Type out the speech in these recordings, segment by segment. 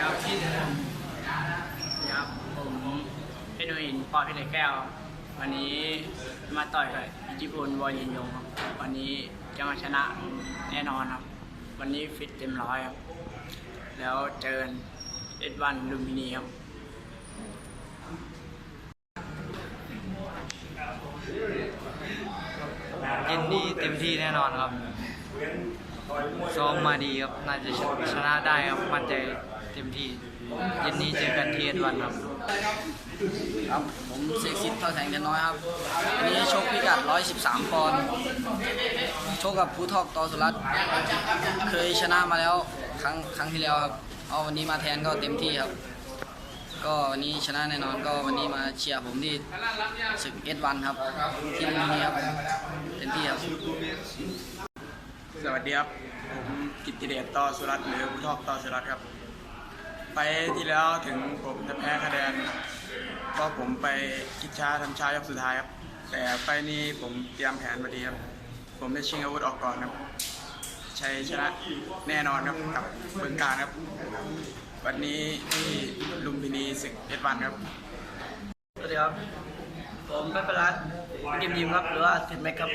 ก้วที่เดิมนะครับผมเพชรนอินทร์ปอพชรเหลแก้ว วันนี้มาต่อยกับอิจิพุญวอยินยงครับวันนี้จะมาชนะแน่นอนครับ วันนี้ฟิตเต็มร้อยครับ แล้วเจอเอ็ดวันลูมพินีครับเย็นนี่เต็มที่แน่นอนครับ ซ้อมมาดีครับ น่าจะชนะได้ครับ มั่นใจ ต็มที่เย็นนี้เจอกันที่เอ็ดวันครับครับผมเสกสิทธิ์เท่าแสงจันน้อยครับวันนี้ชกพิกัด 113 ปอนด์ชกกับภูทอกตอสุรัตเคยชนะมาแล้วครั้งครั้งที่แล้วครับเอาวันนี้มาแทนก็เต็มที่ครับ ก็วันนี้ชนะแน่นอนก็วันนี้มาเชียร์ผมที่ศึกเอสวันครับที่ลุมพินีครับเต็มที่ครับสวัสดีครับผมกิตติเดชต่อสุรัตน์หรือผู้ทอกต่อสุรัตน์ครับ ไปที่แล้วถึงผมจะแพ้คะแนนเพราะผมไปคิดช้าทำช้ายกสุดท้ายครับ แต่ไปนี้ผมเตรียมแผนมาดีครับ ผมได้ชิงอาวุธออกก่อนครับชัยชนะแน่นอนครับกับเมืองการครับ วันนี้ที่ลุมพินีศึกเอสวันครับ สวัสดีครับ ผมเป็นประหลัดยิมยิมครับ หรือว่าสิทธิ์แม็กครับ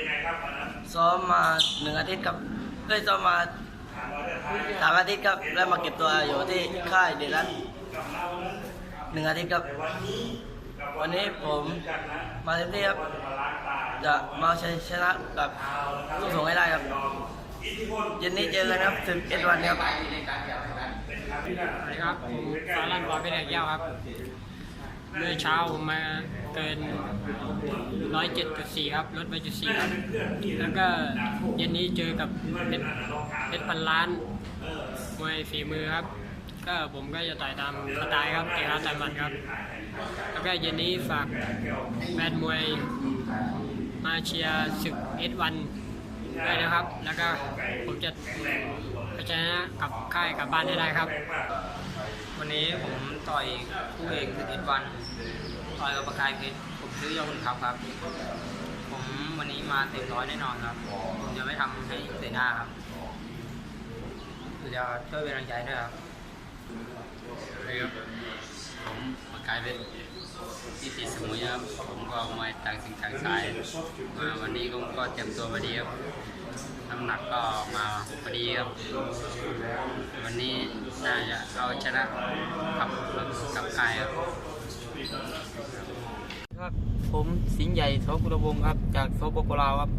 ซ้อมมาหนึ่งอาทิตย์ครับเอ้ยซ้อมมา สามอาทิตย์ครับแล้วมาเก็บตัวอยู่ที่ค่ายเดรัสหนึ่งอาทิตย์ครับ วันนี้ผมมาเต็มที่ครับจะมาชชนะกับผู้ส่งให้ได้ครับเย็นนี้เจอกันครับถึงเอ็ดวันครับสวัสดีครับผมฟาลันบอลเป็นแก้วครับ เมื่อเช้าผมมาเกินร้อยเจ็ดจุดสี่ครับลดไปจุดสี่ครับ แล้วก็เย็นนี้เจอกับเพชรเพชรพันล้านมวยฝีมือครับ ก็ผมก็จะต่อยตามสไตล์ครับเตะขาต่อยหมัดครับ แล้วก็เย็นนี้ฝากแฟนมวยมาเชียร์ศึกเอสวันด้วยนะครับ แล้วก็ผมจะไปชนะกับค่ายกับบ้านให้ได้ครับ วันนี้ผมต่อยคู่เอกสิบเอ็ดวันต่อยกับประกายเพชรผมซื้อยาคุณครับครับ ผมวันนี้มาเต็มร้อยแน่นอนครับ ผมจะไม่ทำให้เสียหน้าครับจะช่วยเป็นกำลังใจด้วยครับครับผมประกายเพชรที่ติดสมุยครับผมก็มาต่างสิ่งต่างสายมาวันนี้ผมก็เตรียมตัวมาดีครับ น้ำหนักก็มาพอดีครับ วันนี้น่าจะเอาชนะกับกับค่ายครับครับ ผมสิงห์ใหญ่โสกุลวงศ์ครับ จากโสปปลาวครับ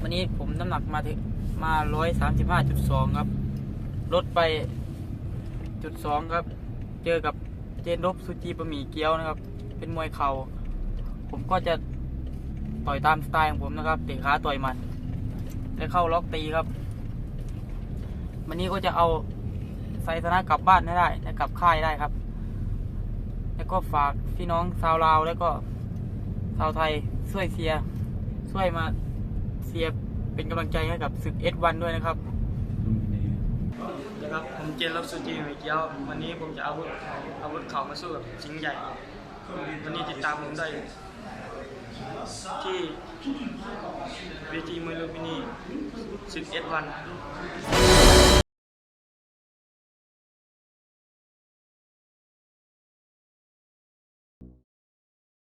วันนี้ผมน้ำหนักมาถึงมาร้อยสามสิบห้าจุดสองครับ ลดไปจุดสองครับ เจอกับเจนรบสุจีบะหมี่เกี๊ยวนะครับ เป็นมวยเข่าผมก็จะต่อยตามสไตล์ของผมนะครับเตะขาต่อยหมัด และเข้าล็อกตีครับ วันนี้ก็จะเอาไซสนะกลับบ้านให้ได้และกลับค่ายได้ครับ แล้วก็ฝากพี่น้องชาวลาวแล้วก็ชาวไทยช่วยเชียช่วยมาเชียเป็นกำลังใจให้กับศึกเอสวันด้วยนะครับนะครับผมเจนรบสุจีวิเกียววันนี้ผมจะเอาอาวุธอาวุธเข่ามาสู้กับชิงใหญ่วันนี้ติดตามผมได้ ที่เวทีมวยลุมพินี11 วัน